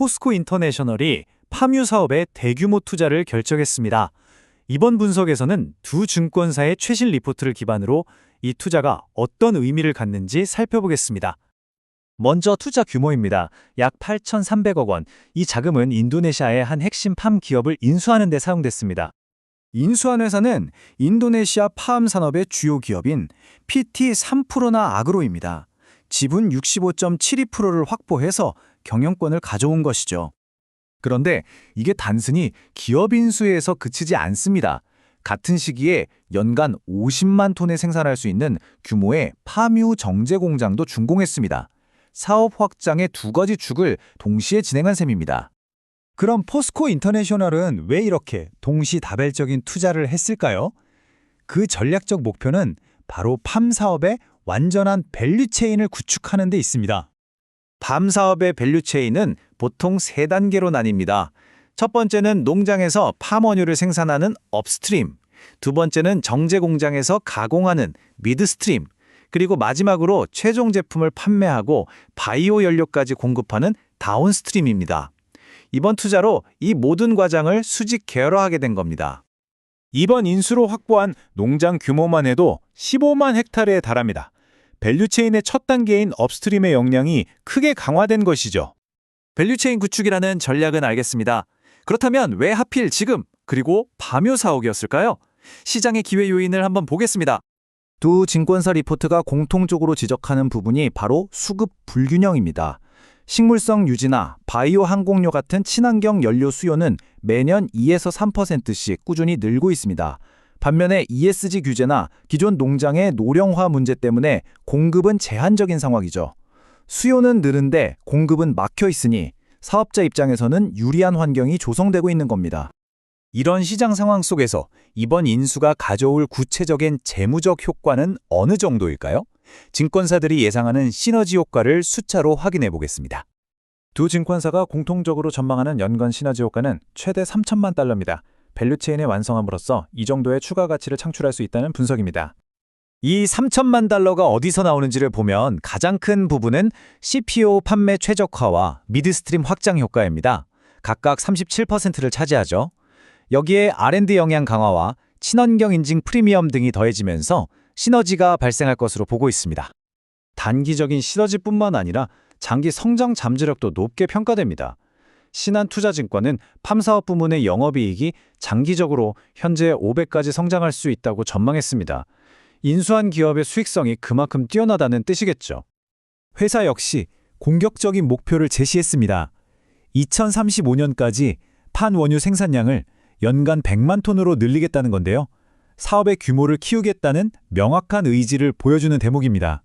포스코 인터내셔널이 파뮤 사업에 대규모 투자를 결정했습니다. 이번 분석에서는 두 증권사의 최신 리포트를 기반으로 이 투자가 어떤 의미를 갖는지 살펴보겠습니다. 먼저 투자 규모입니다. 약 8,300억 원. 이 자금은 인도네시아의 한 핵심 팜 기업을 인수하는 데 사용됐습니다. 인수한 회사는 인도네시아 파암 산업의 주요 기업인 PT 3프로나 아그로입니다. 지분 65.72%를 확보해서 경영권을 가져온 것이죠. 그런데 이게 단순히 기업 인수에서 그치지 않습니다. 같은 시기에 연간 50만 톤을 생산할 수 있는 규모의 파뮤 정제 공장도 준공했습니다. 사업 확장의 두 가지 축을 동시에 진행한 셈입니다. 그럼 포스코 인터내셔널은 왜 이렇게 동시다발적인 투자를 했을까요? 그 전략적 목표는 바로 팜 사업의 완전한 밸류체인을 구축하는 데 있습니다. 밤 사업의 밸류체인은 보통 세 단계로 나뉩니다. 첫 번째는 농장에서 팜원유를 생산하는 업스트림, 두 번째는 정제 공장에서 가공하는 미드스트림, 그리고 마지막으로 최종 제품을 판매하고 바이오 연료까지 공급하는 다운스트림입니다. 이번 투자로 이 모든 과정을 수직 계열화하게 된 겁니다. 이번 인수로 확보한 농장 규모만 해도 15만 헥타르에 달합니다. 밸류체인의 첫 단계인 업스트림의 역량이 크게 강화된 것이죠. 밸류체인 구축이라는 전략은 알겠습니다. 그렇다면 왜 하필 지금 그리고 파묘 사옥이었을까요? 시장의 기회 요인을 한번 보겠습니다. 두 증권사 리포트가 공통적으로 지적하는 부분이 바로 수급 불균형입니다. 식물성 유지나 바이오 항공료 같은 친환경 연료 수요는 매년 2에서 3%씩 꾸준히 늘고 있습니다. 반면에 ESG 규제나 기존 농장의 노령화 문제 때문에 공급은 제한적인 상황이죠. 수요는 느는데 공급은 막혀 있으니 사업자 입장에서는 유리한 환경이 조성되고 있는 겁니다. 이런 시장 상황 속에서 이번 인수가 가져올 구체적인 재무적 효과는 어느 정도일까요? 증권사들이 예상하는 시너지 효과를 숫자로 확인해 보겠습니다. 두 증권사가 공통적으로 전망하는 연간 시너지 효과는 최대 3천만 달러입니다. 밸류체인의 완성함으로써 이 정도의 추가 가치를 창출할 수 있다는 분석입니다. 이 3천만 달러가 어디서 나오는지를 보면 가장 큰 부분은 CPO 판매 최적화와 미드스트림 확장 효과입니다. 각각 37%를 차지하죠. 여기에 R&D 영향 강화와 친환경 인증 프리미엄 등이 더해지면서 시너지가 발생할 것으로 보고 있습니다. 단기적인 시너지뿐만 아니라 장기 성장 잠재력도 높게 평가됩니다. 신한투자증권은 팜사업 부문의 영업이익이 장기적으로 현재 500까지 성장할 수 있다고 전망했습니다. 인수한 기업의 수익성이 그만큼 뛰어나다는 뜻이겠죠. 회사 역시 공격적인 목표를 제시했습니다. 2035년까지 판 원유 생산량을 연간 100만 톤으로 늘리겠다는 건데요. 사업의 규모를 키우겠다는 명확한 의지를 보여주는 대목입니다.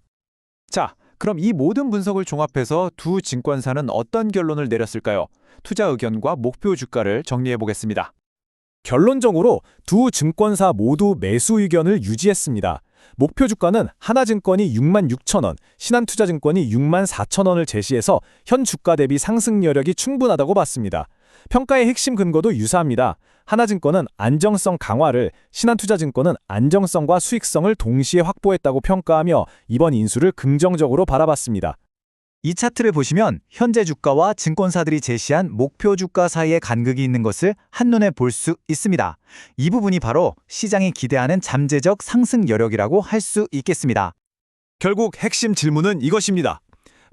자, 그럼 이 모든 분석을 종합해서 두 증권사는 어떤 결론을 내렸을까요? 투자 의견과 목표 주가를 정리해 보겠습니다. 결론적으로 두 증권사 모두 매수 의견을 유지했습니다. 목표 주가는 하나증권이 6만 6천 원, 신한투자증권이 6만 4천 원을 제시해서 현 주가 대비 상승 여력이 충분하다고 봤습니다. 평가의 핵심 근거도 유사합니다. 하나증권은 안정성 강화를, 신한투자증권은 안정성과 수익성을 동시에 확보했다고 평가하며 이번 인수를 긍정적으로 바라봤습니다. 이 차트를 보시면 현재 주가와 증권사들이 제시한 목표 주가 사이에 간극이 있는 것을 한눈에 볼 수 있습니다. 이 부분이 바로 시장이 기대하는 잠재적 상승 여력이라고 할 수 있겠습니다. 결국 핵심 질문은 이것입니다.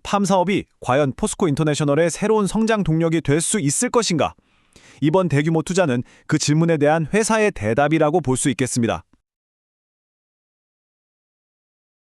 팜 사업이 과연 포스코 인터내셔널의 새로운 성장 동력이 될 수 있을 것인가? 이번 대규모 투자는 그 질문에 대한 회사의 대답이라고 볼 수 있겠습니다.